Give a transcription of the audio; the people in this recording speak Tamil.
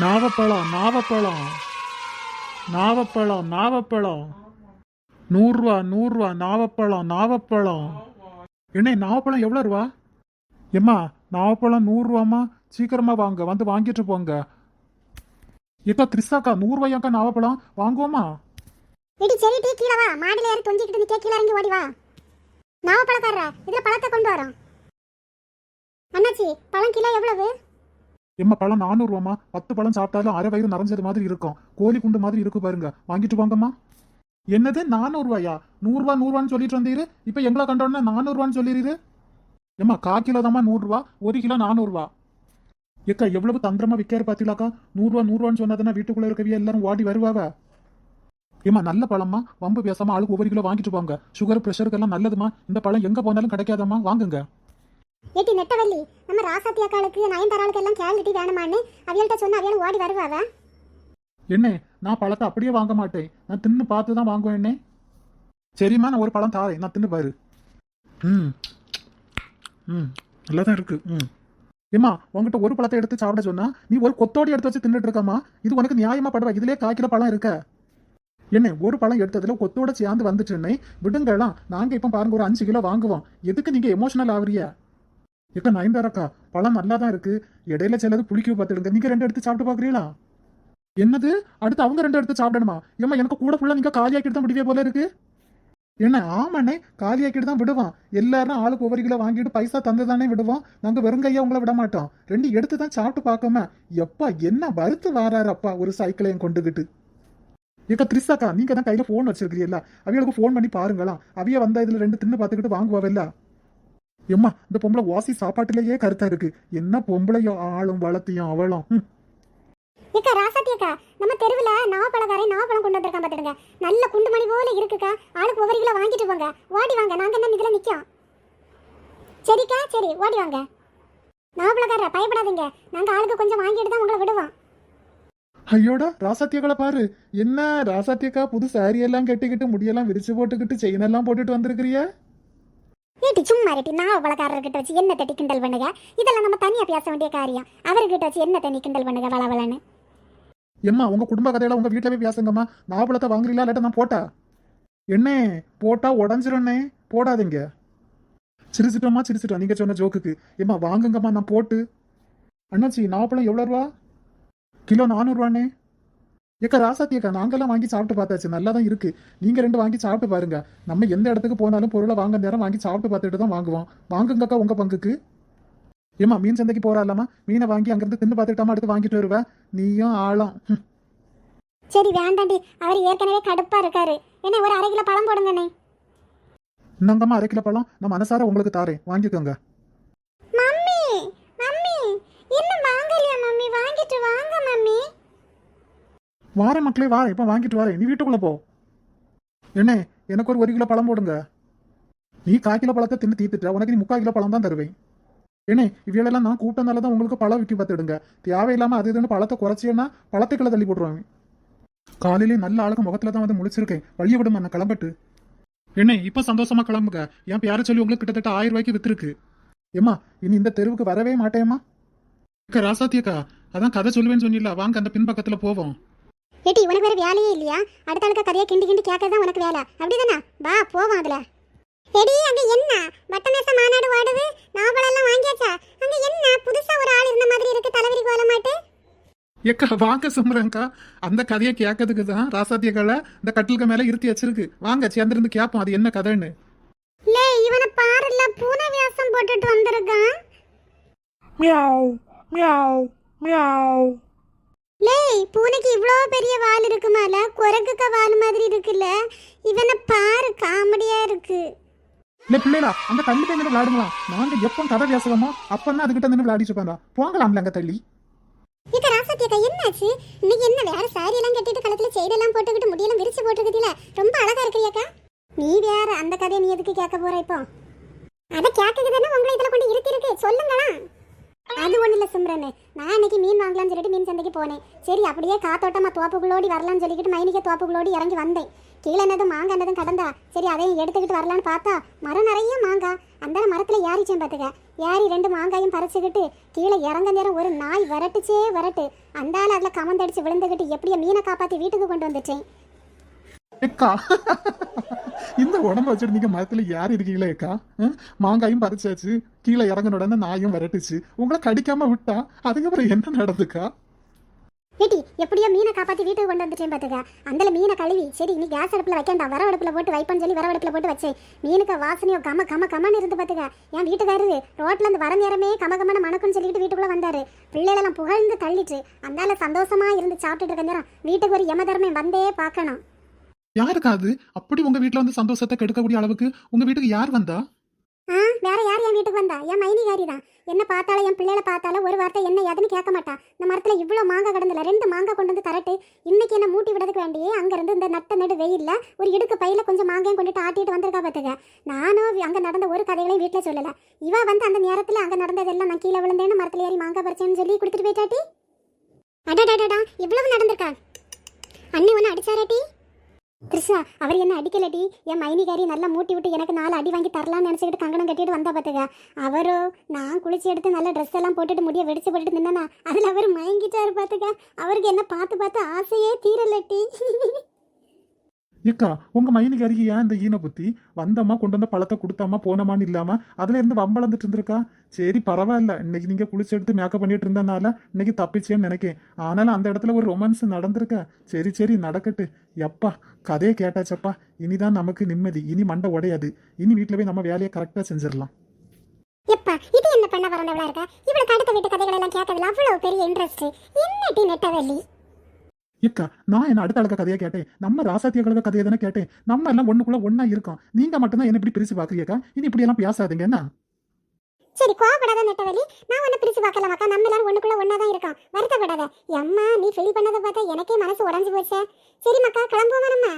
நாவப்பழம் நாவப்பழம். நாவப்பழம் நாவப்பழம். நூறுரூவா நூறுரூவா நாவப்பழம் நாவப்பழம். என்ன நாவப்பழம் எவ்வளோ ரூபா? எம்மா நாவப்பழம் நூறுரூவாம்மா? சீக்கிரமாக வாங்க வந்து வாங்கிட்டு போங்க. ஏக்கா த்ரிஷாக்கா நூறுரூவாயாக்கா நாவப்பழம்? வாங்குவோமா? இடி சரி டீ கீழே வா. மாடியில ஏறி தொங்கிக்கிட்டு நிக்க கீழே இறங்கி ஓடி வா. நாவப்பழக்காரரா இதுல பழத்தை கொண்டு வரோம். அண்ணாச்சி பழம் கிலோ எவ்வளவு? எம்மா பழம் நானூறுவாம்மா. பத்து பழம் சாப்பிட்டாலும் அரை வயிறு நிறைஞ்சது மாதிரி இருக்கும். கோழி குண்டு மாதிரி இருக்கு பாருங்க. வாங்கிட்டு வாங்கம்மா. என்னது நானூறுவாயா? நூறுரூவா நூறுரூவான்னு சொல்லிட்டு வந்தீரு? இப்போ எங்களை கண்டோன்னா நானூறுரூவான்னு சொல்லிடுது ஏம்மா கா கிலோ தாம்மா நூறுரூவா ஒரு கிலோ நானூறுரூவா ஏக்கா எவ்வளவு தந்திரமா விற்காரு பார்த்தீங்களாக்கா நூறுரூவா நூறுரூவான்னு சொன்னதுன்னா வீட்டுக்குள்ளே இருக்கவே எல்லாரும் ஓடி வருவாவ? ஏம்மா நல்ல பழம்மா. வம்பு பேசாமல் ஆளுக்கு ஒவ்வொரு கிலோ வாங்கிட்டு போங்க. சுகர் ப்ரெஷருக்கெல்லாம் நல்லதுமா. இந்த பழம் எங்கே போனாலும் கிடைக்காதம்மா. வாங்குங்க. ஏட்டி நெட்டவள்ளி நம்ம ராசாத்தி அக்காளுக்கு நயன்தாராளுக்கு எல்லாம் கேலிட்டி வேணுமான்னு அவியல்கிட்ட சொன்னா அவியல் ஓடி வருவாவ? என்ன? நான் பழத்தை அப்படியே வாங்க மாட்டேன். நான் தின்னு பார்த்து தான் வாங்குவேன் என்ன? சரிம்மா நான் ஒரு பழம் தாரேன். நான் தின்னு பாரு. ம். ம். நல்லா தான் இருக்கு. ம். ஏம்மா உங்ககிட்ட ஒரு பழத்தை எடுத்து சாப்பிட சொன்னா நீ ஒரு கொத்தோடி எடுத்து வச்சு தின்னுட்டு இருக்கம்மா. இது உனக்கு நியாயமா படுவா? இதுலயே காய்க்கிற பழம் இருக்க. என்ன ஒரு பழம் எடுத்ததுல கொத்தோட சேர்ந்து வந்துச்சுன்னே? விடுங்கலாம் நாங்க இப்ப பாருங்க ஒரு அஞ்சு கிலோ வாங்குவோம். எதுக்கு நீங்க எமோஷனல் ஆகுறியா இப்ப நயன்தாராக்கா பழம் நல்லா தான் இருக்கு. இடையில சிலது புளிக்க பார்த்துடுங்க. நீங்க ரெண்டு எடுத்து சாப்பிட்டு பாக்குறீங்களா என்னது? அடுத்து அவங்க ரெண்டு எடுத்து சாப்பிடணுமா? ஏம்மா எனக்கு கூட ஃபுல்லா நீங்க காலியாக்கிட்டு தான் முடிவே போல இருக்கு. என்ன ஆமாண்ணே காலியாக்கிட்டு தான் விடுவான். எல்லாரும் ஆளுக்கு ஒவ்வொரு கிலோ வாங்கிட்டு பைசா தந்து தானே விடுவோம். நாங்க வெறுங்கையா உங்களை விட மாட்டோம். ரெண்டு எடுத்து தான் சாப்பிட்டு பார்க்காம எப்பா என்ன வறுத்து வாராரு அப்பா ஒரு சைக்கிளையும் கொண்டுகிட்டு. ஏக்கா த்ரிஷாக்கா நீங்க தான் கையில போன் வச்சிருக்கிறீல்ல அவிகளுக்கு ஃபோன் பண்ணி பாருங்களா? அவிய வந்தால் இதுல ரெண்டு தின்னு பார்த்துக்கிட்டு வாங்குவாவில்ல எம்மா இந்த பொம்பளை வாசி சாப்பாட்டுலயே கருத்தா இருக்கு. என்ன பொம்பளையோ ஆளும் வளர்த்தியும் அவளும். ஏக்கா ராசாத்தி அக்கா நம்ம தெருவுல நாவ பழக்காரன் நாவ பழம் கொண்டு வந்திருக்கான் பாத்துடுங்க நல்ல குண்டு மணி போல இருக்குக்கா. ஆளுக்கு ஒவ்வொரு கிலோ வாங்கிட்டு போங்க. ஓடி வாங்க நாங்க என்ன இதுல நிக்கோம்? சரிக்கா சரி ஓடி வாங்க. நாவ பழக்காரரா பயப்படாதீங்க. நாங்க ஆளுக்கு கொஞ்சம் வாங்கிட்டு தான் உங்களை விடுவோம். ஐயோடா ராசாத்தியக்களை பாரு. என்ன ராசாத்தியக்கா புது சாரி எல்லாம் கட்டிக்கிட்டு முடியெல்லாம் விரிச்சு போட்டுக்கிட்டு செயின் எல்லாம் போட்டுட்டு வந்திருக்கிறிய? ஏட்டி சும்மா ரெட்டி நான் வளக்காரர்கிட்ட வச்சு என்ன தட்டி கிண்டல் பண்ணுங்க இதெல்லாம் நம்ம தனியா பேச வேண்டிய காரியம். அவர்கிட்ட வச்சு என்ன தண்ணி கிண்டல் பண்ணுங்க வளவலன்னு எம்மா உங்க குடும்ப கதையெல்லாம் உங்க வீட்டுல போய் பேசுங்கம்மா நாவலத்தை வாங்குறீங்களா இல்லாட்ட நான் போட்டா? என்ன போட்டா உடஞ்சிருண்ணே போடாதீங்க. சிரிச்சிட்டோமா சிரிச்சிட்டோம். நீங்க சொன்ன ஜோக்குக்கு. ஏம்மா வாங்குங்கம்மா நான் போட்டு. அண்ணாச்சி நாவப்பழம் எவ்வளோ ரூபா? கிலோ நானூறுவாண்ணே ஏக்கா ராசாத்தியக்கா நாங்கெல்லாம் வாங்கி சாப்பிட்டு பார்த்தாச்சு. நல்லா தான் இருக்கு. நீங்க ரெண்டு வாங்கி சாப்பிட்டு பாருங்க. நம்ம எந்த இடத்துக்கு போனாலும் பொருளை வாங்க நேரம் வாங்கி சாப்பிட்டு பார்த்துட்டு தான் வாங்குவோம். வாங்குங்கக்கா உங்க பங்குக்கு. ஏம்மா மீன் சந்தைக்கு போறாளாமா மீனை வாங்கி அங்கிருந்து தின்னு பார்த்துட்டாமா அடுத்து வாங்கிட்டு வருவேன் நீயும் ஆழம் ம். சரி வேண்டாண்டி. அவர் ஏற்கனவே கடுப்பா இருக்காரு. என்ன ஒரு அரை கிலோ பழம் போடுங்கண்ணே இந்தாங்கம்மா அரை கிலோ பழம். நான் மனசார உங்களுக்கு தாரேன். வாங்கிக்கோங்க. வார மக்களே வா இப்போ வாங்கிட்டு வரேன். நீ வீட்டுக்குள்ளே போ. என்ன எனக்கு ஒரு ஒரு கிலோ பழம் போடுங்க. நீ கால் கிலோ பழத்தை தின்னு தீத்துட்ட உனக்கு நீ முக்கால் கிலோ பழம் தான் தருவேன். என்ன இவையெல்லாம் நான் கூட்டம்னால தான் உங்களுக்கு பழம் விற்க பார்த்துடுங்க. தேவையில்லாமல் அது இதுன்னு பழத்தை குறைச்சேன்னா பழத்துக்களை தள்ளி போட்டுருவாங்க காலையிலே நல்ல ஆளுக்கு முகத்தில் தான் வந்து முழிச்சிருக்கேன். வழிய விடுமா நான் கிளம்பட்டு. என்ன இப்போ சந்தோஷமா கிளம்புங்க. என் பேர சொல்லி உங்களுக்கு கிட்டத்தட்ட ஆயிரம் ரூபாய்க்கு வித்துருக்கு. ஏம்மா இனி இந்த தெருவுக்கு வரவே மாட்டேம்மா? அக்கா ராசாத்தியக்கா அதான் கதை சொல்லுவேன்னு சொன்னில வாங்க அந்த பின்பக்கத்தில் போவோம். ஏட்டி உனக்கு வேற வேலையே இல்லையா? அடுத்த ஆளுக்கு கதையை கிண்டி கிண்டி கேட்கறது தான் உனக்கு வேலை. அப்படிதானே? வா போவோம் அதுல. எடி அங்க என்ன? வட்டமேச மாநாடு ஓடுது நாவல் எல்லாம் வாங்கியாச்சா? அங்க என்ன? புதுசா ஒரு ஆள் இருந்த மாதிரி இருக்கு தலைவரி கோல மாட்டு ஏக்கா வாங்க சும்ரங்கா அந்த கதையை கேட்கறதுக்கு தான் ராசாத்தியக்கால இந்த கட்டிலுக்கு மேல இருத்தி வச்சிருக்கு. வாங்க சேர்ந்திருந்து கேட்போம் அது என்ன கதைன்னு. லே இவனை பாருல பூனை வியாசம் போட்டுட்டு வந்திருக்கான். மியாவ் மியாவ் மியாவ். லேய் பூனைக்கு இவ்வளோ பெரிய வால் இருக்குமால குரங்குக்க வால் மாதிரி இருக்குல்ல? இவனை பாரு காமெடியா இருக்கு. இல்ல பிள்ளைகளா அந்த கல்லு போய் நின்று விளையாடுங்களா? நாங்க எப்போ கதை பேசுவோமோ? அப்பதான் அதுகிட்ட நின்று விளையாடிட்டு இருப்பாங்க போங்களாம்ல அங்க தள்ளி. இக்க ராசாத்தியக்கா என்னாச்சு? இன்னைக்கு என்ன வேற சாரி எல்லாம் கட்டிட்டு கழுத்துல செயின் எல்லாம் போட்டுக்கிட்டு முடியெல்லாம் விரிச்சு போட்டுக்கிட்டீல? ரொம்ப அழகா இருக்கிறியாக்கா. நீ வேற அந்த கதையை நீ எதுக்கு கேட்க போற இப்போ? அத கேட்குதுன்னா உங்களை இதுல கொண்டு இருத்தி இருக்கு சொல்லுங்களா அது ஒண்ணு இல்ல சிம்ரன். நான் இன்னைக்கு மீன் வாங்கலாம்னு சொல்லிட்டு மீன் சந்தைக்கு போனேன். சரி அப்படியே காத்தோட்டமாக தோப்புகளோடி வரலாம்னு சொல்லிக்கிட்டு மைனிக்க தோப்புகளோடி இறங்கி வந்தேன். கீழே என்னதும் மாங்காய் என்னதும் கடந்தா? சரி அதையும் எடுத்துக்கிட்டு வரலான்னு பார்த்தா மரம் நிறைய மாங்காய். அந்த மரத்தில் ஏறிச்சேன் பார்த்துக்க ஏறி ரெண்டு மாங்காயும் பறிச்சுக்கிட்டு கீழே இறங்க நேரம் ஒரு நாய் விரட்டுச்சே விரட்டு. அந்தால அதில் கமந்தடிச்சு விழுந்துக்கிட்டு எப்படியோ மீனை காப்பாற்றி வீட்டுக்கு கொண்டு வந்துட்டேன். இந்த உடம்பு வச்சுட்டு நீங்க மரத்துல யார் இருக்கீங்களே அக்கா? மாங்காயும் பறிச்சாச்சு. கீழே இறங்கின உடனே நாயும் விரட்டுச்சு. உங்களை கடிக்காம விட்டா அதுக்கப்புறம் என்ன நடந்துக்கா? வீட்டி எப்படியோ மீனை காப்பாத்தி வீட்டுக்கு கொண்டு வந்துட்டேன் பாத்துக்க. அந்த மீனை கழுவி. சரி நீ கேஸ் அடுப்புல வைக்கண்டா வர போட்டு வைப்பேன்னு சொல்லி வர போட்டு வச்சேன். மீனுக்கு வாசனையோ கம கம கமன்னு இருந்து பாத்துக்க. என் வீட்டுக்காரரு ரோட்ல இருந்து வர நேரமே கம கமன மணக்குன்னு சொல்லிட்டு வீட்டுக்குள்ள வந்தாரு. பிள்ளைகளெல்லாம் புகழ்ந்து தள்ளிட்டு அந்தால சந்தோஷமா இருந்து சாப்பிட்டுட்டு இருக்க நேரம் வீட்டுக்கு ஒரு யமதர்மே வந்தே பார்க்கணும். யாருக்கா அப்படி உங்க வீட்ல வந்து சந்தோஷத்தை கெடுக்கக்கூடிய அளவுக்கு உங்க வீட்டுக்கு யார் வந்தா? ஆ வேற யார் என் வீட்டுக்கு வந்தா? என் மைனிகாரி தான் என்ன பார்த்தாலும் என் பிள்ளைகளை பார்த்தாலும் ஒரு வார்த்தை என்ன ஏதுன்னு கேட்க மாட்டா. இந்த மரத்துல இவ்வளோ மாங்காய் கிடந்துல ரெண்டு மாங்காய் கொண்டு வந்து தரட்டு. இன்னைக்கு என்ன மூட்டி விடதுக்கு வேண்டியே அங்க இருந்து இந்த நட்ட நடு வெயில்ல ஒரு இடுக்கு பையில கொஞ்சம் மாங்காயும் கொண்டுட்டு ஆட்டிட்டு வந்திருக்கா பாத்துக்க நானும் அங்கே அங்க நடந்த ஒரு கதைகளையும் வீட்டுல சொல்லல. இவ வந்து அந்த நேரத்துல அங்க நடந்ததெல்லாம் நான் கீழே விழுந்தேன்னு மரத்துல ஏறி மாங்காய் பறிச்சேன்னு சொல்லி கொடுத்துட்டு போயிட்டாட்டி? அடாடாடாடா இவ்வளவு நடந்திருக்கா? அண்ணி ஒன்று அடிச்சாராட்டி? கிருஷ்ணா அவர் என்ன அடிக்கலடி? என் மைனிகாரி நல்லா மூட்டி விட்டு எனக்கு நாலு அடி வாங்கி தரலாம்னு நினச்சிக்கிட்டு கங்கணம் கட்டிட்டு வந்தா பார்த்துக்க அவரோ நான் குளிச்சு எடுத்து நல்ல ட்ரெஸ் எல்லாம் போட்டுட்டு முடிய வெடிச்சு போட்டுட்டு நின்னா அதில் அவர் மயங்கிட்டாரு பார்த்துக்க அவருக்கு என்ன பார்த்து பார்த்து ஆசையே தீரலட்டி. இக்கா உங்கள் மைனிகாரிக்கு ஏன் இந்த ஈன புத்தி வந்தம்மா கொண்டு வந்த பழத்தை கொடுத்தாமா போனமான்னு இல்லாமல் அதில் இருந்து வம்பளந்துட்டு இருந்திருக்கா? சரி பரவாயில்ல. இன்னைக்கு நீங்க குளிச்சு எடுத்து மேக்கப் பண்ணிட்டு இருந்தனால இன்னைக்கு தப்பிச்சேன்னு நினைக்கேன். ஆனாலும் அந்த இடத்துல ஒரு ரொமான்ஸ் நடந்திருக்கா. சரி சரி நடக்கட்டு. எப்பா கதையை கேட்டாச்சப்பா. இனிதான் நமக்கு நிம்மதி. இனி மண்டை உடையாது. இனி வீட்டுல போய் நம்ம வேலையை கரெக்டா செஞ்சிடலாம். எப்பா இது என்ன பண்ண வரண்டவளா இருக்கா? இவளுக்கு அடுத்த வீட்டு கதைகள் எல்லாம் கேட்கறதுல அவ்வளவு பெரிய இன்ட்ரெஸ்ட் என்னட்டி நெட்டவள்ளி? ஏக்கா நான் என்ன அடுத்த அழக கதையை கேட்டேன்? நம்ம ராசாத்திய கழக கதையை தானே கேட்டேன்? நம்ம எல்லாம் ஒண்ணுக்குள்ள ஒண்ணா இருக்கோம். நீங்க மட்டும்தான் என்ன இப்படி பிரிச்சு பாக்குறீக்கா இனி இப்படி எல்லாம் பேசாதீங்க என்ன? சரி கோவப்படாத நெட்டவள்ளி நான் ஒன்றை பிரிச்சு பார்க்கலாமாக்கா நம்ம எல்லாரும் ஒன்றுக்குள்ளே ஒன்றா தான் இருக்கோம். வருத்தப்படாத. அம்மா நீ ஃபீல் பண்ணதை பார்த்தா எனக்கே மனசு உடஞ்சு போச்சே. சரி மக்கா கிளம்புவோமா நம்ம?